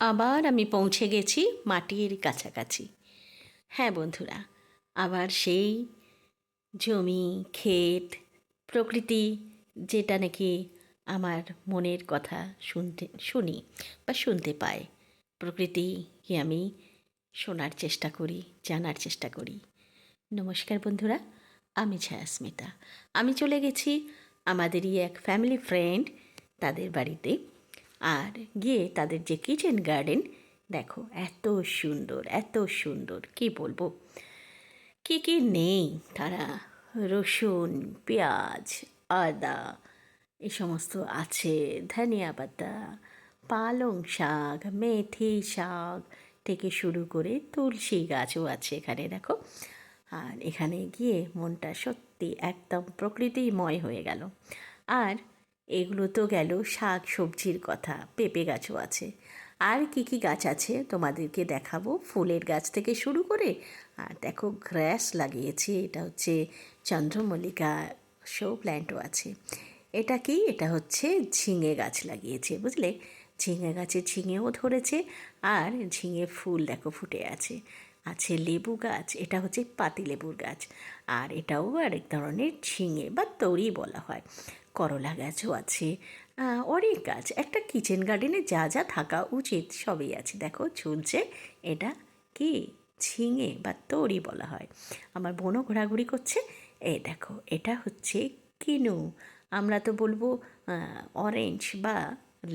আবার আমি পৌঁছে গেছি মাটির কাছাকাছি। হ্যাঁ বন্ধুরা, আবার সেই জমি, ক্ষেত, প্রকৃতি যেটা নাকি আমার মনের কথা শুনতে, শুনি বা শুনতে পাই প্রকৃতিকে আমি শোনার চেষ্টা করি, জানার চেষ্টা করি। নমস্কার বন্ধুরা, আমি ছায়াস্মিতা আমি চলে গেছি আমাদেরই এক ফ্যামিলি ফ্রেন্ড তাদের বাড়িতে। আর গিয়ে তাদের যে কিচেন গার্ডেন দেখো এত সুন্দর এত সুন্দর, কি বলব? কি কি নেই? তারা রসুন, পেঁয়াজ, আদা এই সমস্ত আছে। ধনিয়া পাতা, পালং শাক, মেথি শাক থেকে শুরু করে তুলসী গাছও আছে এখানে, দেখো। আর এখানে গিয়ে মনটা সত্যি একদম প্রকৃতিময় হয়ে গেল। আর এগুলো তো গেল শাক সবজির কথা। পেঁপে গাছও আছে। আর কি কি গাছ আছে তোমাদেরকে দেখাবো? ফুলের গাছ থেকে শুরু করে, আর দেখো গ্রাস লাগিয়েছি। এটা হচ্ছে চন্দ্রমল্লিকা শো প্ল্যান্টও আছে। এটা কি? এটা হচ্ছে ঝিঙে গাছ লাগিয়েছে, বুঝলে? ঝিঙে গাছে ঝিঙেও ধরেছে, আর ঝিঙে ফুল দেখো ফুটে আছে। আছে লেবু গাছ, এটা হচ্ছে পাতি লেবুর গাছ। আর এটাও আরেক ধরনের ঝিঙে বা তরি বলা হয়। করলা গাছও আছে অনেক গাছ। একটা কিচেন গার্ডেনে যা যা থাকা উচিত সবই আছে। দেখো, ঝুলছে, এটা কি? ঝিঙে বা তরি বলা হয়। আমার বোনও ঘোরাঘুরি করছে। এই দেখো, এটা হচ্ছে কিনু। আমরা তো বলব অরেঞ্জ বা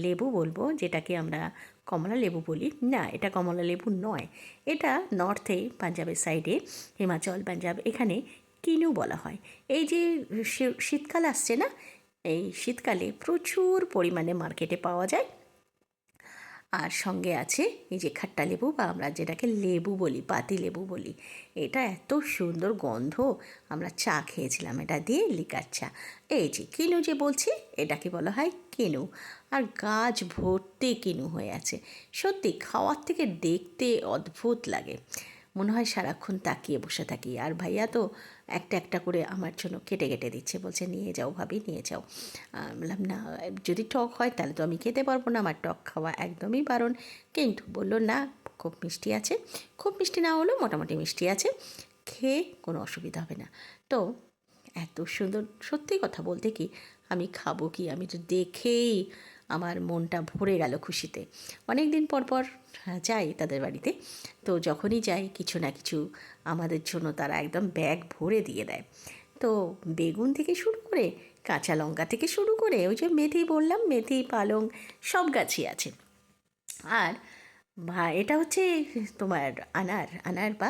লেবু বলব, যেটাকে আমরা কমলা লেবু বলি। না, এটা কমলা লেবু নয়। এটা নর্থে পাঞ্জাবের সাইডে হিমাচল, পাঞ্জাব, এখানে কিনু বলা হয়। এই যে শীতকাল আসছে না, এই শীতকালে প্রচুর পরিমাণে মার্কেটে পাওয়া যায়। আর সঙ্গে আছে এই যে খাট্টা লেবু বা আমরা যেটাকে লেবু বলি পাতি লেবু বলি। এটা এত সুন্দর গন্ধ। আমরা চা খেয়েছিলাম এটা দিয়ে, লিকার চা। এই যে কিনু যে বলছি, এটাকে বলা হয় কিনু। আর গাছ ভর্তি কিনু হয়ে আছে। সত্যি খাওয়ার থেকে দেখতে অদ্ভুত লাগে। মনে হয় সারাক্ষণ তাকিয়ে বসে থাকি। আর ভাইয়া তো একটা একটা করে আমার জন্য কেটে কেটে দিচ্ছে। বলছে, নিয়ে যাও ভাবি, নিয়ে যাও। বললাম, না, যদি টক হয় তাহলে তো আমি খেতে পারব না। আমার টক খাওয়া একদমই বারণ। কিন্তু বলল, না, খুব মিষ্টি আছে। খুব মিষ্টি না হলেও মোটামুটি মিষ্টি আছে। খেয়ে কোনো অসুবিধা হবে না। তো এত সুন্দর, সত্যি কথা বলতে কি, আমি খাব কি? আমি তো দেখেই আমার মনটা ভরে গেল খুশিতে। অনেক দিন পর পর হ্যাঁ, যাই তাদের বাড়িতে। তো যখনই যাই কিছু না কিছু আমাদের জন্য তারা একদম ব্যাগ ভরে দিয়ে দেয়। তো বেগুন থেকে শুরু করে কাঁচা লঙ্কা থেকে শুরু করে ওই যে মেথি বললাম মেথি পালং সব গাছই আছে। আর এটা হচ্ছে তোমার আনার আনার বা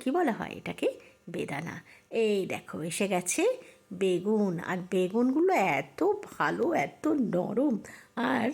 কি বলা হয় এটাকে? বেদানা। এই দেখো এসে গেছে। বেগুন। আর বেগুনগুলো এত ভালো, এত নরম। আর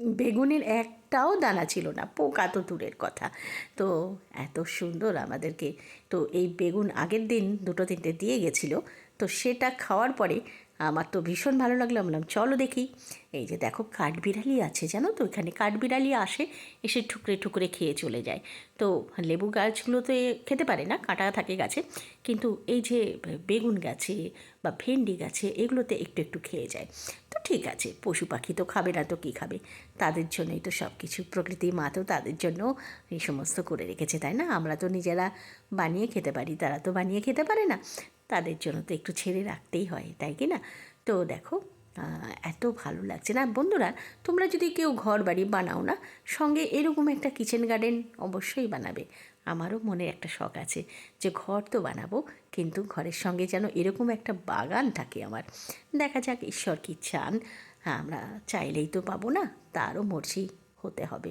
বেগুনের একটাও দানা ছিল না, পোকা তো দূরের কথা। তো এত সুন্দর আমাদেরকে। তো এই বেগুন আগের দিন দুটো তিনটে দিয়ে গেছিল। তো সেটা খাওয়ার পরে আমার তো ভীষণ ভালো লাগল। বললাম, চলো দেখি। এই যে দেখো, কাঠবিড়ালি আছে, জানো তো? এখানে কাঠবিড়ালি আসে, এসে ঠুকরে ঠুকরে খেয়ে চলে যায়। তো লেবু গাছগুলোতে খেতে পারে না, কাঁটা থাকে গাছে। কিন্তু এই যে বেগুন গাছে বা ভেন্ডি গাছে, এগুলোতে একটু একটু খেয়ে যায়। তো ঠিক আছে, পশু পাখি তো খাবে না তো কী খাবে? তাদের জন্যই তো সব কিছু প্রকৃতি মা তো তাদের জন্য এই সমস্ত করে রেখেছে, তাই না? আমরা তো নিজেরা বানিয়ে খেতে পারি, তারা তো বানিয়ে খেতে পারে না। তাদের জন্য তো একটু ছেড়ে রাখতেই হয়, তাই কি না? তো দেখো এত ভালো লাগছে। না, বন্ধুরা, তোমরা যদি কেউ ঘর বাড়ি বানাও না, সঙ্গে এরকম একটা কিচেন গার্ডেন অবশ্যই বানাবে। আমারও মনে একটা শখ আছে যে ঘর তো বানাবো, কিন্তু ঘরের সঙ্গে যেন এরকম একটা বাগান থাকে আমার। দেখা যাক, ঈশ্বর কি চান। হ্যাঁ আমরা চাইলেই তো পাবো না, তারও মর্জি। হতে হবে।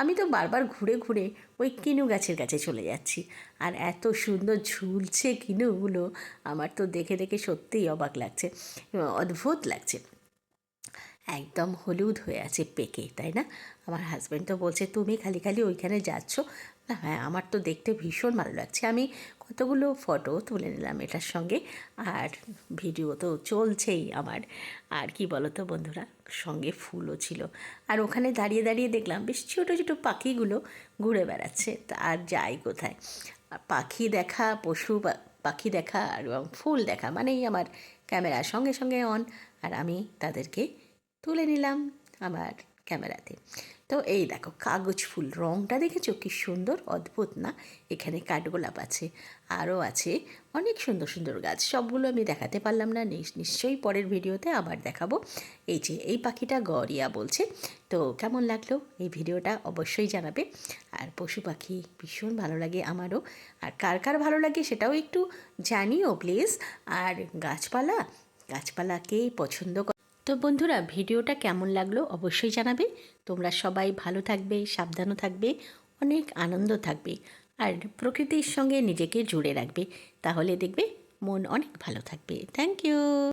আমি তো বারবার ঘুরে ঘুরে ওই কিনু গাছের কাছে চলে যাচ্ছি। আর এত সুন্দর ঝুলছে কিনুগুলো, আমার তো দেখে দেখে সত্যিই অবাক লাগছে, অদ্ভুত লাগছে। একদম হলুদ হয়ে আছে পেকে, তাই না? আমার হাজব্যান্ড তো বলছে, তুমি খালি খালি ওইখানে যাচ্ছ না হ্যাঁ আমার তো দেখতে ভীষণ ভালো লাগছে। আমি কতগুলো ফটো তুলে নিলাম এটার সঙ্গে, আর ভিডিও তো চলছেই আমার। আর কি বলো তো বন্ধুরা, সঙ্গে ফুলও ছিল। আর ওখানে দাঁড়িয়ে দাঁড়িয়ে দেখলাম বেশ ছোটো ছোটো পাখিগুলো ঘুরে বেড়াচ্ছে, তা আর যাই কোথায়। পাখি দেখা, পশু পাখি দেখা, আর ফুল দেখা, মানেই আমার ক্যামেরা সঙ্গে সঙ্গে অন আর আমি তাদেরকে তুলে নিলাম আমার ক্যামেরাতে। তো এই দেখো, কাগজ ফুল রঙটা দেখেছ? কি সুন্দর, অদ্ভুত না? এখানে কাঠগোলাপ আছে, আরও আছে, অনেক সুন্দর সুন্দর গাছ। সবগুলো আমি দেখাতে পারলাম না নিশ- নিশ্চয়ই পরের ভিডিওতে আবার দেখাবো। এই যে, এই পাখিটা গরিয়া বলছে। তো কেমন লাগল? এই ভিডিওটা অবশ্যই জানাবে। আর পশু পাখি ভীষণ ভালো লাগে আমারও। আর কার কার ভালো লাগে সেটাও একটু জানিও, প্লিজ। আর গাছপালা? গাছপালাকে পছন্দ তো বন্ধুরা, ভিডিওটা কেমন লাগল অবশ্যই জানাবে। তোমরা সবাই ভালো থাকবে, সাবধানও থাকবে, অনেক আনন্দ থাকবে আর প্রকৃতির সঙ্গে নিজেকে জুড়ে রাখবে। তাহলে দেখবে মন অনেক ভালো থাকবে। Thank you